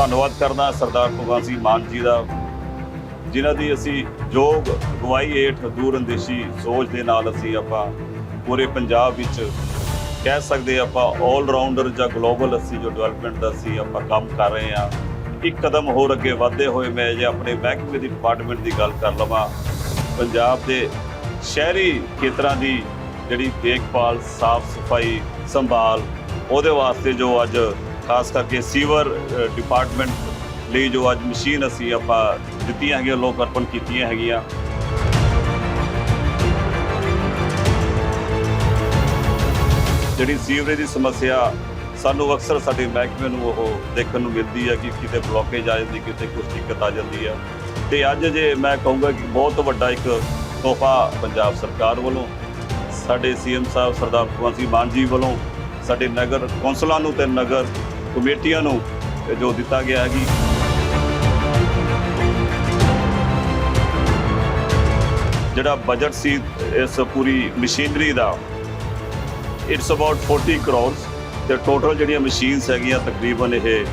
ਧੰਨਵਾਦ ਕਰਦਾ ਸਰਦਾਰ ਭਗਵੰਤ ਸਿੰਘ ਮਾਨ ਜੀ ਦਾ, ਜਿਨ੍ਹਾਂ ਦੀ ਅਸੀਂ ਯੋਗ ਅਗਵਾਈ ਹੇਠ ਦੂਰ ਅੰਦੇਸ਼ੀ ਸੋਚ ਦੇ ਨਾਲ ਅਸੀਂ ਆਪਾਂ ਪੂਰੇ ਪੰਜਾਬ ਵਿੱਚ ਕਹਿ ਸਕਦੇ ਆਪਾਂ 올 ਰਾਊਂਡਰ ਜਾਂ ਗਲੋਬਲ ਅਸੀਂ ਜੋ ਡਿਵੈਲਪਮੈਂਟ ਦਾ ਅਸੀਂ ਆਪਾਂ ਕੰਮ ਕਰ ਰਹੇ ਹਾਂ, ਇੱਕ ਕਦਮ ਹੋਰ ਅੱਗੇ ਵਧਦੇ ਹੋਏ ਮੈਂ ਜੇ ਆਪਣੇ ਮਹਿਕਮੇ ਦੀ ਡਿਪਾਰਟਮੈਂਟ ਦੀ ਗੱਲ ਕਰ ਲਵਾਂ, ਪੰਜਾਬ ਦੇ ਸ਼ਹਿਰੀ ਖੇਤਰਾਂ ਦੀ ਜਿਹੜੀ ਦੇਖਭਾਲ ਸਾਫ਼ ਸਫ਼ਾਈ ਸੰਭਾਲ, ਉਹਦੇ ਵਾਸਤੇ ਜੋ ਅੱਜ ਖਾਸ ਕਰਕੇ ਸੀਵਰ ਡਿਪਾਰਟਮੈਂਟ ਲਈ ਜੋ ਅੱਜ ਮਸ਼ੀਨ ਅਸੀਂ ਆਪਾਂ ਦਿੱਤੀਆਂ ਹੈਗੀਆਂ ਲੋਕ ਅਰਪਣ ਕੀਤੀਆਂ ਹੈਗੀਆਂ। ਜਿਹੜੀ ਸੀਵਰੇਜ ਦੀ ਸਮੱਸਿਆ, ਸਾਨੂੰ ਅਕਸਰ ਸਾਡੇ ਮਹਿਕਮੇ ਨੂੰ ਉਹ ਦੇਖਣ ਨੂੰ ਮਿਲਦੀ ਹੈ ਕਿ ਕਿਤੇ ਬਲੋਕੇਜ ਆ ਜਾਂਦੀ, ਕਿਤੇ ਕੁਝ ਦਿੱਕਤ ਆ ਜਾਂਦੀ ਹੈ ਤੇ ਅੱਜ ਜੇ ਮੈਂ ਕਹੂੰਗਾ ਕਿ ਬਹੁਤ ਵੱਡਾ ਇੱਕ ਤੋਹਫਾ ਪੰਜਾਬ ਸਰਕਾਰ ਵੱਲੋਂ, ਸਾਡੇ ਸੀਐਮ ਸਾਹਿਬ ਸਰਦਾਰ ਭਗਵੰਤ ਸਿੰਘ ਮਾਨ ਜੀ ਵੱਲੋਂ, ਸਾਡੇ ਨਗਰ ਕੌਂਸਲਾਂ ਨੂੰ ਤੇ ਨਗਰ ਕਮੇਟੀਆਂ ਨੂੰ ਜੋ ਦਿੱਤਾ ਗਿਆ ਹੈਗੀ ਜਿਹੜਾ ਬਜਟ ਸੀ, ਇਸ ਪੂਰੀ ਮਸ਼ੀਨਰੀ ਦਾ ਇਟਸ ਅਬਾਊਟ 40 ਕਰੋੜਸ ਤੇ ਟੋਟਲ ਜਿਹੜੀਆਂ ਮਸ਼ੀਨਸ ਹੈਗੀਆਂ ਤਕਰੀਬਨ ਇਹ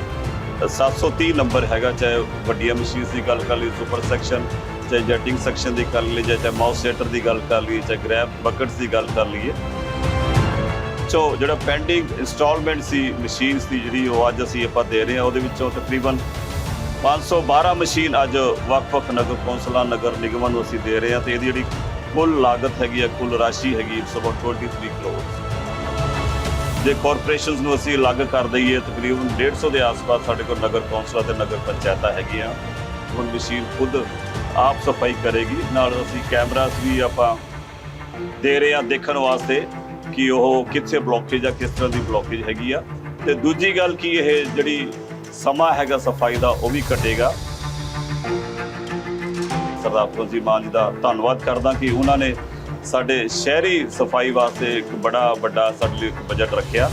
730 ਨੰਬਰ ਹੈਗਾ, ਚਾਹੇ ਵੱਡੀਆਂ ਮਸ਼ੀਨਸ ਦੀ ਗੱਲ ਕਰ ਲਈ ਸੁਪਰ ਸੈਕਸ਼ਨ ਚਾਹੇ ਜੈਟਿੰਗ ਸੈਕਸ਼ਨ ਦੀ ਕਰ ਲਈ, ਚਾਹੇ ਮਾਊਸ ਸੈਟਰ ਦੀ ਗੱਲ ਕਰ ਲਈ, ਚਾਹੇ ਗ੍ਰੈਬ ਬਕਟਸ ਦੀ ਗੱਲ ਕਰ ਲਈਏ। ਸੋ ਜਿਹੜਾ ਪੈਂਡਿੰਗ ਇੰਸਟਾਲਮੈਂਟ ਸੀ ਮਸ਼ੀਨਸ ਦੀ ਜਿਹੜੀ ਉਹ ਅੱਜ ਅਸੀਂ ਆਪਾਂ ਦੇ ਰਹੇ ਹਾਂ, ਉਹਦੇ ਵਿੱਚੋਂ ਤਕਰੀਬਨ 512 ਮਸ਼ੀਨ ਅੱਜ ਵੱਖ-ਵੱਖ ਨਗਰ ਕੌਂਸਲਾਂ, ਨਗਰ ਨਿਗਮਾਂ ਨੂੰ ਅਸੀਂ ਦੇ ਰਹੇ ਹਾਂ ਤੇ ਇਹਦੀ ਜਿਹੜੀ ਕੁੱਲ ਲਾਗਤ ਹੈਗੀ ਹੈ ਕੁੱਲ ਰਾਸ਼ੀ ਹੈਗੀ ਇਟਸ ਅਬਾਊਟ 23 ਕਰੋੜ। ਜੇ ਕਾਰਪੋਰੇਸ਼ਨਸ ਨੂੰ ਅਸੀਂ ਅਲੱਗ ਕਰ ਦਈਏ, ਤਕਰੀਬਨ 150 ਦੇ ਆਸ-ਪਾਸ ਸਾਡੇ ਕੋਲ ਨਗਰ ਕੌਂਸਲਾਂ ਤੇ ਨਗਰ ਪੰਚਾਇਤਾਂ ਹੈਗੀਆਂ। ਹੁਣ ਮਸ਼ੀਨ ਖੁਦ ਆਪ ਸਫ਼ਾਈ ਕਰੇਗੀ, ਨਾਲ ਅਸੀਂ ਕੈਮਰਾਸ ਵੀ ਆਪਾਂ ਦੇ ਰਹੇ ਹਾਂ ਦੇਖਣ ਵਾਸਤੇ। ਕਿ ਉਹ ਕਿੱਥੇ ਬਲੋਕੇਜ ਆ, ਕਿਸ ਤਰ੍ਹਾਂ ਦੀ ਬਲੋਕੇਜ ਹੈਗੀ ਆ। ਤੇ ਦੂਜੀ ਗੱਲ ਕੀ ਇਹ ਜਿਹੜੀ ਸਮਾਂ ਹੈਗਾ ਸਫ਼ਾਈ ਦਾ, ਉਹ ਵੀ ਘਟੇਗਾ। ਸਰਦਾਰ ਭਗਵੰਤ ਸਿੰਘ ਮਾਨ ਜੀ ਦਾ ਧੰਨਵਾਦ ਕਰਦਾ ਕਿ ਉਹਨਾਂ ਨੇ ਸਾਡੇ ਸ਼ਹਿਰੀ ਸਫ਼ਾਈ ਵਾਸਤੇ ਇੱਕ ਬੜਾ ਵੱਡਾ ਸਾਡੇ ਲਈ ਬਜਟ ਰੱਖਿਆ।